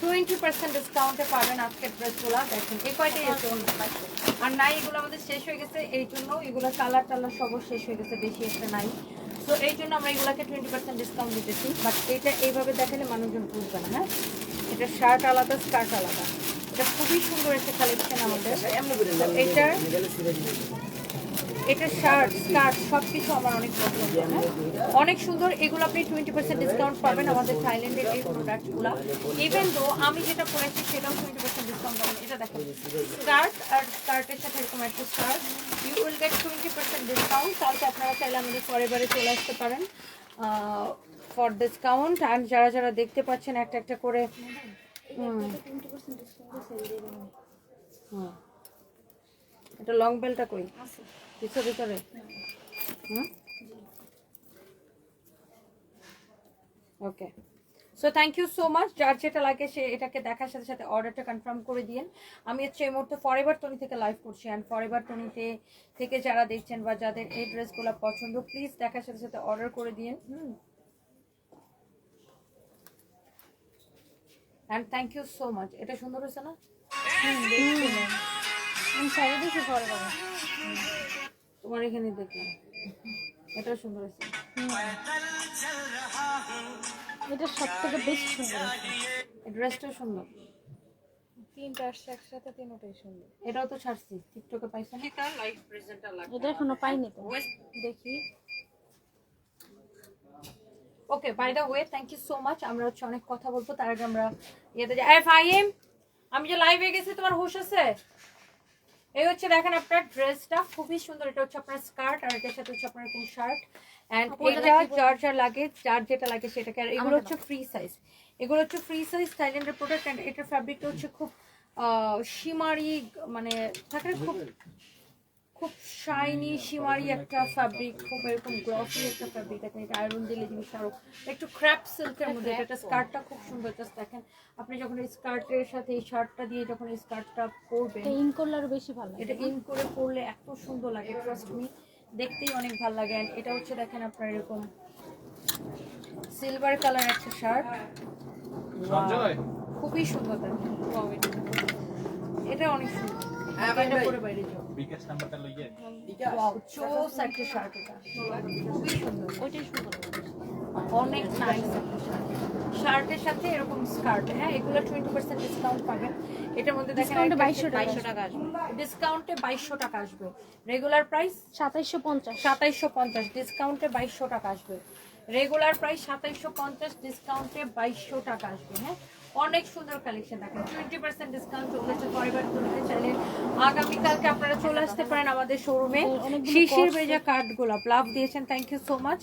Twenty percent ডিসকাউন্টে পাবেন আজকের ড্রেসগুলো দেখেন এই কয়টাই আছে আর নাই এগুলো আমাদের শেষ হয়ে গেছে এই জন্য এগুলো কালার টালার সব শেষ হয়ে গেছে বেশি একটা নাই। তো এই জন্য আমরা এগুলোকে টোয়েন্টি পার্সেন্ট ডিসকাউন্ট দিতেছি। বাট এটা এইভাবে দেখালে মানুষজন বুঝবে না হ্যাঁ? এটা শার্ট আলাদা স্কার্ট আলাদা। এটা খুবই সুন্দর একটা কালেকশন আমাদের। তো এটার এটা শার্ট, স্কার্ট সব কিছু আমার অনেক পছন্দ হ্যাঁ? অনেক সুন্দর, এগুলো আপনি টোয়েন্টি পার্সেন্ট ডিসকাউন্ট পাবেন আমাদের থাইল্যান্ডের এই প্রোডাক্টগুলো ইভেন দো আমি যেটা পরেছি সেটাও টোয়েন্টি পার্সেন্ট ডিসকাউন্ট পাবেন। এটা দেখেন, স্কার্ট আর স্কার্টের সাথে এরকম একটা skirt you will get twenty percent discount কালকে আপনারা চাইলে আমাদের পরেবারে চলে আসতে পারেন ফর ডিসকাউন্ট আর যারা যারা দেখতে পাচ্ছেন একটা একটা করে, হুম। হুম। এটা লং বেলটা কই? পিছনে ভিতরে হুম? Okay so thank you so much যার যেটা লাগে সে এটাকে দেখার সাথে সাথে অর্ডারটা কনফার্ম করে দিন আমি হচ্ছে এই মুহূর্তে ফরএভার টনি থেকে লাইভ করছি। অ্যান্ড ফরএভার টনিতে থেকে যারা দেখছেন বা যাদের এই ড্রেসগুলো পছন্দ প্লিজ দেখার সাথে সাথে অর্ডার করে দিন হুম? And thank you so much এটা সুন্দর হয়েছে না? আমি শাড়ি দেখি পরে পাবো তোমার এখানে দেখলাম এটা সুন্দর হয়েছে এটা সব থেকে বেশি সুন্দর ড্রেসটা সুন্দর। তিনটা আসছে একসাথে তিনটাই সুন্দর। এটাও তো ছাড়ছি। টিকটকে লাইভ লাগবে। এটা এখনও পাইনি তো। দেখি। Okay by the way thank you so much আমরা হচ্ছে অনেক কথা বলব। তার আগে আমরা ইয়েতে যাই। এফ এম আমি যে লাইভে গেছি তোমার হুশ আছে? এই হচ্ছে দেখেন আপনার ড্রেসটা খুবই সুন্দর। এটা হচ্ছে আপনার স্কার্ট আর এটার সাথে হচ্ছে আপনার কোন শার্ট। অ্যান্ড এটা যার যার লাগে যার যেটা লাগে সেটাকে আর এগুলো হচ্ছে ফ্রি সাইজ এগুলো হচ্ছে ফ্রি সাইজ থাইল্যান্ডের প্রোডাক্ট অ্যান্ড এটার ফ্যাব্রিকটা হচ্ছে খুব সীমারি মানে থাকে খুব খুব শাইনি শিমারি একটা ফ্যাব্রিক খুব এরকম গ্লসি একটা ফ্যাব্রিক দেখেন এটা আয়রন দিলে জিনিসটা আরও। একটু ক্র্যাপ সিল্কের মধ্যে এটা স্কার্টটা খুব সুন্দর জাস্ট দেখেন আপনি যখন এই স্কার্টের সাথে এই শার্টটা দিয়ে যখন এই স্কার্টটা পরবেন এটা ইন করলে আরও বেশি ভালো এটা ইন করে পরলে এত সুন্দর লাগে ট্রাস্ট মি দেখতেই অনেক ভালো লাগে। এটা হচ্ছে দেখেন আপনার এরকম সিলভার কালার একটা শার্ট খুবই সুন্দর দেখেন। এটা অনেক সুন্দর। অনেক নাইস শার্টের সাথে এরকম স্কার্ট হ্যাঁ এগুলো টোয়েন্টি পার্সেন্ট ডিসকাউন্ট পাবেন। এটার মধ্যে দেখেন Discount এ 2200 টাকা বাইশশো টাকা আসবে। ডিসকাউন্টে বাইশশো টাকা আসবে। রেগুলার প্রাইস সাতাইশশো পঞ্চাশ। সাতাইশশো পঞ্চাশ। ডিসকাউন্টে বাইশশো টাকা আসবে। রেগুলার প্রাইস সাতাইশশো পঞ্চাশ ডিসকাউন্টে বাইশশো টাকা আসবে হ্যাঁ? অনেক সুন্দর কালেকশন দেখেন। টোয়েন্টি পার্সেন্ট ডিসকাউন্ট চলেছে পরিবার করতে চাইলে আগামীকালকে আপনারা চলে আসতে পারেন আমাদের শোরুমে শিশির ভেজা কার্ড গোলাপ। লাভ দিয়েছেন থ্যাংক ইউ সো মাচ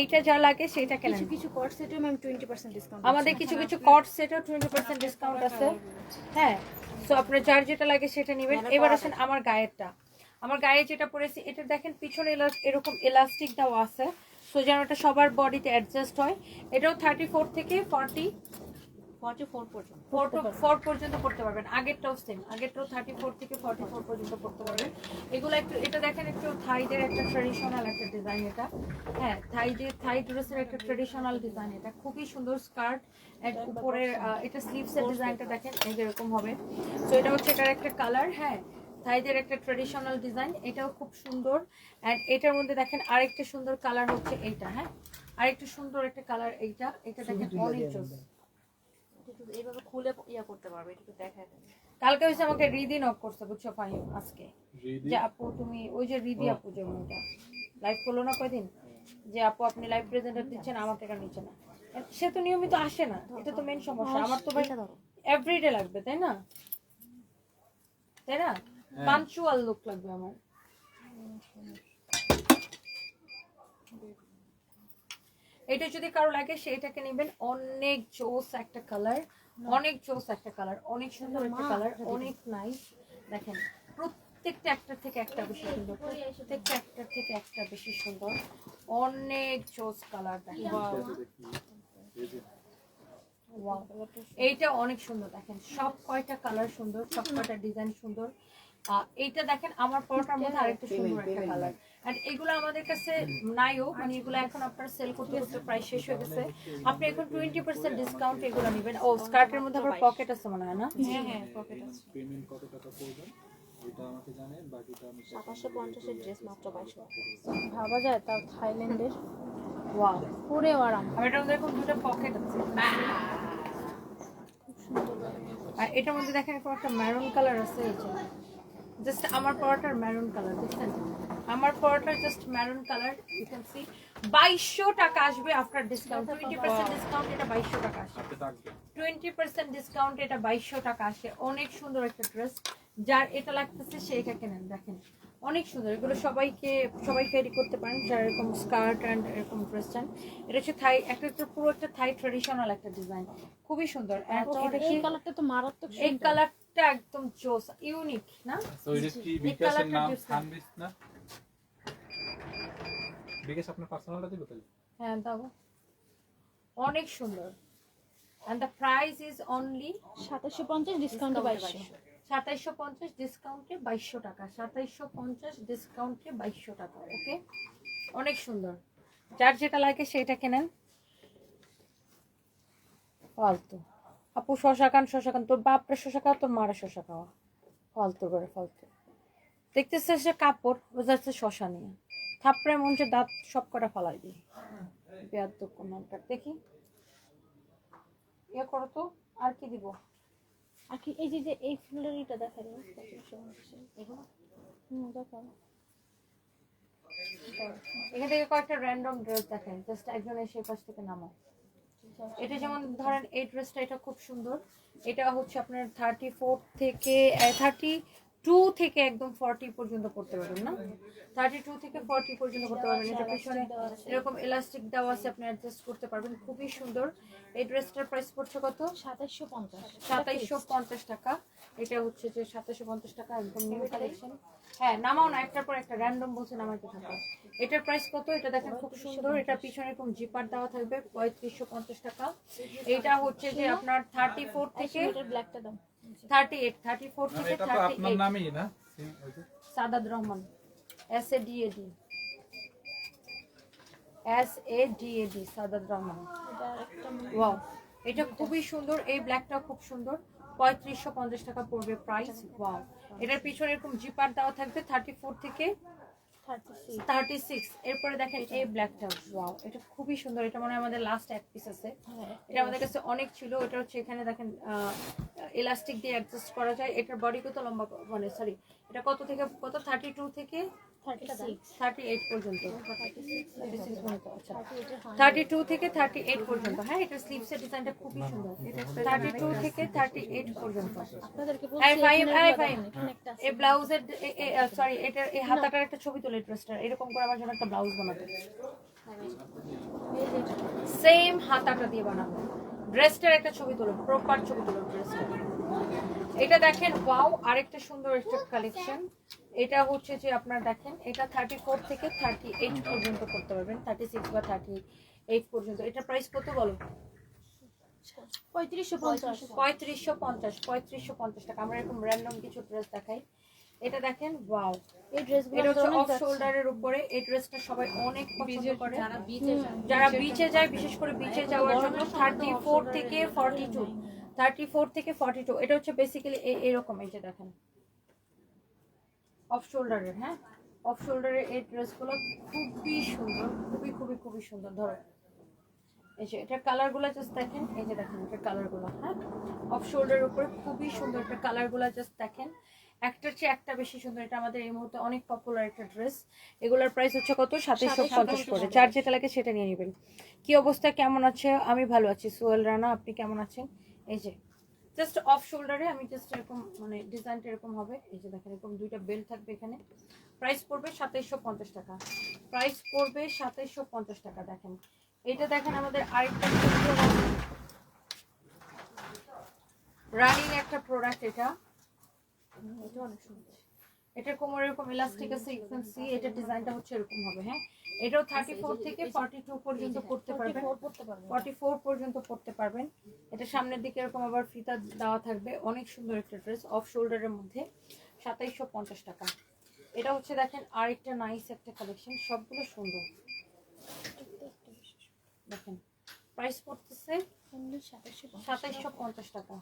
এইটা যা লাগে সেটা কেন কিছু কিছু কট সেটে ম্যাম টোয়েন্টি পার্সেন্ট ডিসকাউন্ট আমাদের কিছু কিছু কট সেটও টোয়েন্টি পার্সেন্ট ডিসকাউন্ট আছে। হ্যাঁ সো আপনার যার যেটা লাগে সেটা নেবেন। এবার আসেন আমার গায়েরটা। আমার গায়ে যেটা পরেছি এটা দেখেন পিছনে এরকম এলাস্টিক দেওয়া আছে। সো যেন এটা সবার বডিতে অ্যাডজাস্ট হয়। এটাও থার্টি ফোর থেকে ফর্টি ফর্টি ফোর পর্যন্ত ফোর ফোর পর্যন্ত পড়তে পারবেন। আগেরটাও সেম আগেরটাও থার্টি ফোর থেকে ফর্টি ফোর পর্যন্ত পড়তে পারবেন। এগুলো একটু এটা দেখেন একটু থাইদের একটা ট্রেডিশনাল একটা ডিজাইন এটা। হ্যাঁ থাইদের থাই ড্রেসের একটা ট্রেডিশনাল ডিজাইন এটা। খুবই সুন্দর স্কার্ট উপরের এটা স্লিভসের ডিজাইনটা দেখেন এই যেরকম হবে। তো এটা হচ্ছে এটার একটা কালার হ্যাঁ। থাইদের একটা ট্রেডিশনাল ডিজাইন এটাও খুব সুন্দর। অ্যান্ড এটার মধ্যে দেখেন আরেকটা সুন্দর কালার হচ্ছে এইটা হ্যাঁ? আরেকটা সুন্দর একটা কালার এইটা। এটা দেখেন অনেক জোস এইভাবে খুলে ইয়া করতে পারবে একটু দেখায় কালকে হয়েছে আমাকে রিদি নক করছে বুঝছ ফাহিম আজকে। যে আপু তুমি ওই যে রিদি আপু যে মেয়েটা লাইভ করল না কয়দিন? যে আপু আপনি লাইভ প্রেজেন্টার দিচ্ছেন আমাকে কেন নিচ্ছে না? সে তো নিয়মিত আসে না এটা তো মেন সমস্যা। আমার তো ভাই এভরিডে লাগবে তাই না? তাই না? পাঞ্চুয়াল লুক লাগবে আমার। এটা যদি কারও লাগে সেটাকে নেবেন। অনেক জোস একটা কালার অনেক জোস একটা কালার অনেক সুন্দর একটা কালার অনেক নাইস দেখেন প্রত্যেকটা একটা থেকে একটা বেশি সুন্দর। প্রত্যেকটা একটা থেকে একটা বেশি সুন্দর। অনেক জোস কালার দেখেন। এইটা অনেক সুন্দর দেখেন। সব কয়টা কালার সুন্দর সব কয়টা ডিজাইন সুন্দর। এইটা দেখেন আমার পরোটার মধ্যে আরেকটা সুন্দর একটা কালার আর এগুলো আমাদের কাছে নাইও মানে এগুলো এখন আপনার সেল করতে করতে প্রায় শেষ হয়ে গেছে। আপনি এখন টোয়েন্টি পার্সেন্ট ডিসকাউন্ট এগুলো নেবেন। ও স্কার্টের মধ্যে আবার পকেট আছে মনে হয় না? হ্যাঁ হ্যাঁ পকেট আছে। পেমেন্ট কত টাকা করবেন এটা আমাকে জানেন বাকিটা আমি সাতাশশো পঞ্চাশের ড্রেস মাত্র ভাবা যায় তাও থাইল্যান্ডের। ওয়াও আরাম। আর এটার মধ্যে দুটো পকেট আছে। আর এটার মধ্যে দেখেন একটা ম্যারুন কালার আছে এই যে। জাস্ট আমার পরোটার ম্যারুন কালার বুঝছেন? আমার পরোটার just maroon colour you can see বাইশশো টাকা আসবে after discount twenty percent discount এটা বাইশশো টাকা আসে। টোয়েন্টি পার্সেন্ট ডিসকাউন্ট এটা বাইশশো টাকা আসে। অনেক সুন্দর একটা ড্রেস যার এটা লাগতেছে সে এটা কেনেন দেখেন। অনেক সুন্দর। এগুলো সবাইকে সবাই ক্যারি করতে পারেন যারা এরকম স্কার্ট অ্যান্ড এরকম ড্রেস চান। এটা হচ্ছে থাই একটা হচ্ছে পুরো একটা থাই ট্রেডিশনাল একটা ডিজাইন খুবই সুন্দর। এই কালারটা তো মারাত্মক এই কালারটা একদম জোস ইউনিক না? তো এটা কি এই বিকাশের কালারটা নাম different। না? বিকাশ আপনার পার্সোনালটা দিব তাহলে? হ্যাঁ দাও। অনেক সুন্দর। And the price is only সাতাশশো পঞ্চাশ ডিসকাউন্টে বাইশশো। সাতাইশশো পঞ্চাশ ডিসকাউন্টে বাইশশো টাকা, সাতাইশশো পঞ্চাশ ডিসকাউন্টে বাইশশো টাকা ওকে অনেক সুন্দর। যার যেটা লাগে সেটা কেনেন। ফালতু। আপু শশা খান শশা খান, তোর বাপরে শশা খাওয়া, তোর মারা শশা খাওয়া। ফালতু করে, ফালতু। দেখতেছে সে কাপড় বোঝাচ্ছে শশা নিয়ে। থাপড়ে মন যে দাঁত সব কটা ফালাই দিই। পেয়ার তো দেখি। ইয়ে করো তো, আর কি দিব? আর কি এই যে যে, এই ফুলেরটা দেখা যায় এগুলো হুম দেখো এখান থেকে কয়েকটা র্যান্ডম ড্রেস দেখেন জাস্ট একজন এসে পাশ থেকে নামাও। এটা যেমন ধরেন, এই ড্রেসটা এটা খুব সুন্দর। এটা হচ্ছে আপনার থার্টি ফোর থেকে থার্টি টু থেকে একদম ফর্টি পর্যন্ত করতে পারবেন না? থার্টি টু থেকে ফর্টি পর্যন্ত করতে পারবেন। এটা পিছনে এরকম এলাস্টিক দেওয়া আছে আপনি অ্যাডজাস্ট করতে পারবেন। খুবই সুন্দর। এই ড্রেসটার প্রাইস পড়ছে কত? সাতাশশো পঞ্চাশ। সাতাইশশো পঞ্চাশ টাকা। এটা হচ্ছে যে সাতাইশশো পঞ্চাশ টাকা একদম নিউ কালেকশন হ্যাঁ নামাও না একটার পর একটা র্যান্ডম বলছে নামাইতে থাকা এটার প্রাইস কত? এটা দেখেন খুব সুন্দর। এটা পিছনে এরকম জিপার দেওয়া থাকবে পঁয়ত্রিশশো পঞ্চাশ টাকা। এটা হচ্ছে যে আপনার থার্টি ফোর থেকে ব্ল্যাকটা দাও। থার্টি এইট থার্টি ফোর থেকে thirty eight. Sadad Rahman S A D A D S A D A D Sadad Rahman. Wow এটা খুবই সুন্দর। এই ব্ল্যাকটা খুব সুন্দর। পঁয়ত্রিশশো পঞ্চাশ টাকা পড়বে প্রাইস ওয়াও এটার পিছনে এরকম জিপার দেওয়া থাকবে থার্টি ফোর থেকে থার্টি সিক্স এরপরে দেখেন এই ব্ল্যাকটা ওয়াও এটা খুবই সুন্দর এটা মনে হয় আমাদের লাস্ট এক পিস আছে। এটা আমাদের কাছে অনেক ছিল এটা হচ্ছে এখানে দেখেন ইলাস্টিক দিয়ে অ্যাডজাস্ট করা যায়। এটার বডি কত লম্বা মানে সরি এটা কত থেকে কত? থার্টি টু থেকে থার্টি টু থেকে থার্টি এইট পর্যন্ত। হ্যাঁ এটা স্লিভসের ডিজাইনটা খুবই সুন্দর। থার্টি টু থেকে থার্টি এইট পর্যন্ত এই ব্লাউজের সরি এটার এই হাতাটার একটা ছবি তোলে ড্রেসটার। এরকম করে আমার জন্য একটা ব্লাউজ এটা। সেম হাতাটা দিয়ে বানাবো। ড্রেসটার একটা ছবি তোলো প্রপার ছবি তোলো ড্রেসটা এটা দেখেন ওয়াও আরেকটা সুন্দর একটা কালেকশন এটা হচ্ছে যে আপনার দেখেন এটা থার্টি ফোর থেকে থার্টি এইট পর্যন্ত করতে পারবেন থার্টি সিক্স বা থার্টি এইট পর্যন্ত। এটা প্রাইস কত বলো? পঁয়ত্রিশশো পঞ্চাশ। পঁয়ত্রিশশো পঞ্চাশ পঁয়ত্রিশশো পঞ্চাশ টাকা। আমরা এরকম র্যান্ডম কিছু ড্রেস দেখাই। এটা দেখেন ওয়াও। এই ড্রেসগুলো এটা হচ্ছে অনেক অফ শোল্ডারের উপরে। এই ড্রেসটা সবাই অনেক পছন্দ করে। যারা বিচে যায় যারা বিচে যায়। বিশেষ করে বিচে যাওয়ার জন্য থার্টি ফোর থেকে ফর্টি টু থার্টি ফোর থেকে ফর্টি টু এটা হচ্ছে বেসিক্যালি এরকম এই যে দেখেন। অফ শোল্ডারের হ্যাঁ? অফ শোল্ডারের এই ড্রেসগুলো খুবই সুন্দর খুবই খুবই খুবই সুন্দর ধরো। এই যে এটার কালারগুলো জাস্ট দেখেন এই যে দেখেন এটার কালারগুলো হ্যাঁ? অফ শোল্ডারের উপরে খুবই সুন্দর এটার কালারগুলো জাস্ট দেখেন। একটার চেয়ে একটা বেশি সুন্দর এটা আমাদের এই মুহূর্তে অনেক পপুলার একটা ড্রেস এগুলোর প্রাইস হচ্ছে কত? সাতাইশশো পঞ্চাশ করে। যার যেটা লাগে সেটা নিয়ে নেবেন। কি অবস্থা? কেমন আছে? আমি ভালো আছি। সোহেল রানা আপনি কেমন আছেন? এই যে জাস্ট অফ শোল্ডারে আমি জাস্ট এরকম মানে ডিজাইনটা এরকম হবে। এই যে দেখেন, এরকম দুইটা বেল্ট থাকবে এখানে। প্রাইস পড়বে সাতাইশশো পঞ্চাশ টাকা। প্রাইস পড়বে সাতাইশশো পঞ্চাশ টাকা, দেখেন। এটা দেখেন আমাদের আরেকটা রানিং একটা প্রোডাক্ট এটা। এটা অনেক সুন্দর। এটার কোমরে এরকম ইলাস্টিক আছে ইউ ক্যান সি এটা ডিজাইনটা হচ্ছে এরকম হবে হ্যাঁ? এটাও থার্টি ফোর থেকে ফর্টি টু পর্যন্ত করতে পারবেন। ফর্টি ফোর পর্যন্ত পড়তে পারবেন। এটা সামনের দিকে এরকম আবার ফিতা দেওয়া থাকবে অনেক সুন্দর একটা ড্রেস অফ শোল্ডারের মধ্যে সাতাইশশো পঞ্চাশ টাকা। এটা হচ্ছে দেখেন আরেকটা নাইস একটা কালেকশন সবগুলো সুন্দর। দেখেন প্রাইস পড়তেছে সাতাইশশো পঞ্চাশ টাকা।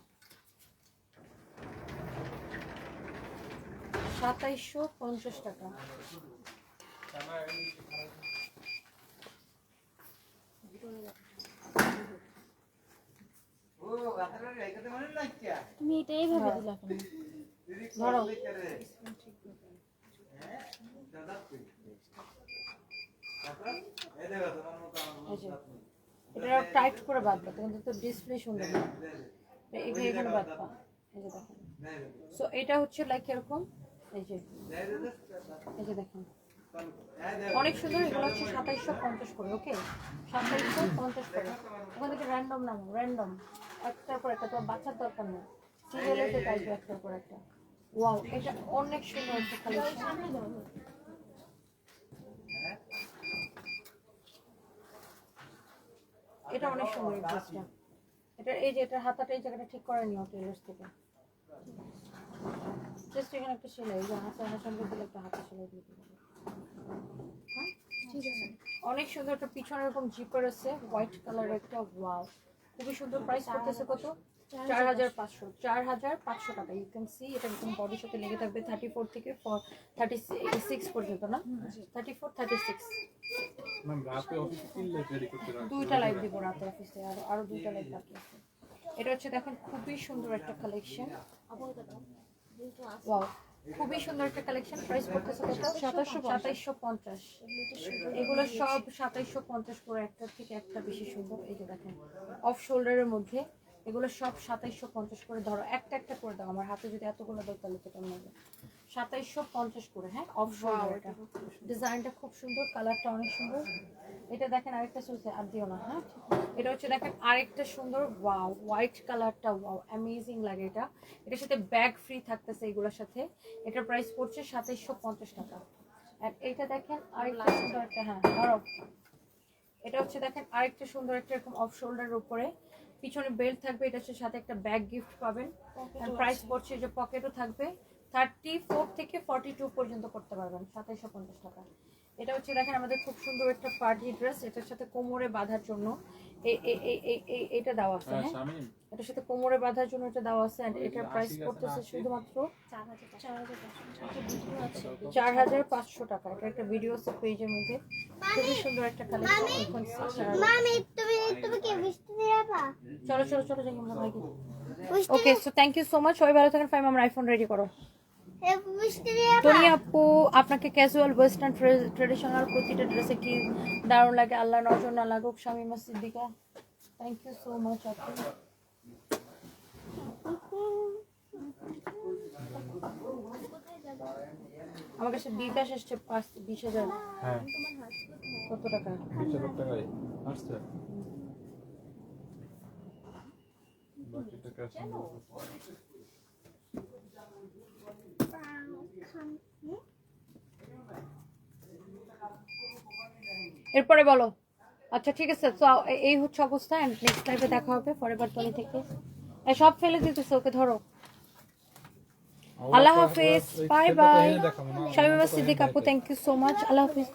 সাতাইশশো পঞ্চাশ টাকা। তুমি এটাই ভেবে দিলা কেন? ধরো। এটা টাইট করে বাঁধবা কিন্তু তো ডিসপ্লে সুন্দর এখানে বাঁধবা সো এটা হচ্ছে লাইক এরকম এই যে এই যে দেখেন। অনেক সুন্দর এগুলো হচ্ছে সাতাইশশো পঞ্চাশ করে ওকে সাতাইশশো পঞ্চাশ করে। ওখান থেকে র্যান্ডম নাম র্যান্ডম একটার পর একটা তোমার বাচ্চার দরকার নেই। সিরিয়ালেতে টাইপ একটার পর একটা। ওয়াও এটা অনেক সুন্দর একটা কালেকশন এটা অনেক সুন্দর এই ড্রেসটা এটা এই যে এটার হাতাটা এই জায়গাটা ঠিক করে নিও টেলার্স থেকে। জাস্ট এখানে একটা সেলাই হাসান দিলে একটা হাতা সেলাই দিয়ে দিতে ঠিক আছে অনেক সুন্দর একটা পিছনে এরকম জিপার আছে হোয়াইট কালারের একটা ওয়াও খুবই সুন্দর প্রাইস করতেছে কত? চার হাজার পাঁচশো। চার হাজার পাঁচশো টাকা। ইউ ক্যান সি এটা একদম বডির সাথে লেগে থাকবে থার্টি ফোর থেকে থার্টি সিক্স পর্যন্ত না? থার্টি ফোর থার্টি সিক্স দুইটা লাইভ দিব রাতে অফিসে আর আরও দুইটা লাইভ বাকি আছে। এটা হচ্ছে দেখেন খুবই সুন্দর একটা কালেকশন ওয়াও খুবই সুন্দর একটা কালেকশন প্রাইস পড়তেছে কত? সাতাশশো সাতাইশশো পঞ্চাশ। এগুলো সব সাতাইশশো পঞ্চাশ করে একটা থেকে একটা বেশি সুন্দর এই যে দেখেন অফ শোল্ডারের মধ্যে। এগুলো সব সাতাইশশো পঞ্চাশ করে ধরো একটা একটা করে দাও আমার হাতে যদি এতগুলো দাও তাহলে তো কেমন হবে সাতাইশশো পঞ্চাশ করে হ্যাঁ? অফ এটা। ডিজাইনটা খুব সুন্দর। কালারটা অনেক সুন্দর। এটা দেখেন আরেকটা চলছে আর দিও না হ্যাঁ? এটা হচ্ছে দেখেন আরেকটা সুন্দর ওয়াও হোয়াইট কালারটা ওয়াও অ্যামেজিং লাগে এটা। এটার সাথে ব্যাগ ফ্রি থাকতেছে এগুলোর সাথে। এটার প্রাইস পড়ছে সাতাইশশো পঞ্চাশ টাকা। আর এইটা দেখেন আরেকটা সুন্দর একটা হ্যাঁ ধরো। এটা হচ্ছে দেখেন আরেকটা সুন্দর একটা এরকম অফ শোল্ডারের উপরে। পিছনে বেল্ট থাকবে এটা হচ্ছে সাথে একটা ব্যাগ গিফট পাবেন। প্রাইস পড়ছে যে পকেটও থাকবে। থার্টি ফোর থেকে ফর্টি টু পর্যন্ত করতে পারবেন সাতাইশশো পঞ্চাশ টাকা। এটা হচ্ছে দেখেন আমাদের খুব সুন্দর একটা পার্টি ড্রেস এটার সাথে কোমরে বাঁধার জন্য। এইটা দেওয়া আছে হ্যাঁ হ্যাঁ? এটার সাথে কোমরে বাঁধার জন্য এটা দেওয়া আছে যে এটার প্রাইস পড়তেছে শুধুমাত্র চার হাজার পাঁচশো টাকা। এটা একটা ভিডিও আছে পেজের মধ্যে। খুবই সুন্দর একটা কালেকশন চলো চলো চলো যাই আমরা okay so thank you so much সবাই ভালো থাকেন ফাইম আমার আইফোন রেডি করো। টনি আপু আপনাকে ক্যাজুয়াল ওয়েস্টার্ন ট্রেডিশনাল প্রতিটা ড্রেসে কি দারুণ লাগে? আল্লাহ নজর না লাগুক Shamima Siddika thank you so much আপু। আমার কাছে বিকাশ এসছে পাঁচ বিশ হাজার। হ্যাঁ। কত টাকা? বিশ হাজার টাকায়। আসছে। এরপরে বলো। আচ্ছা ঠিক আছে তো এই হচ্ছে অবস্থা নেক্সট লাইভে দেখা হবে পরের বার টনি থেকে। এই সব ফেলে দিতেছে ওকে ধরো। আল্লাহ হাফিজ বাই বাই শামিমা সিদ্দিক আপু থ্যাংক ইউ সো মাচ আল্লাহ হাফিজ।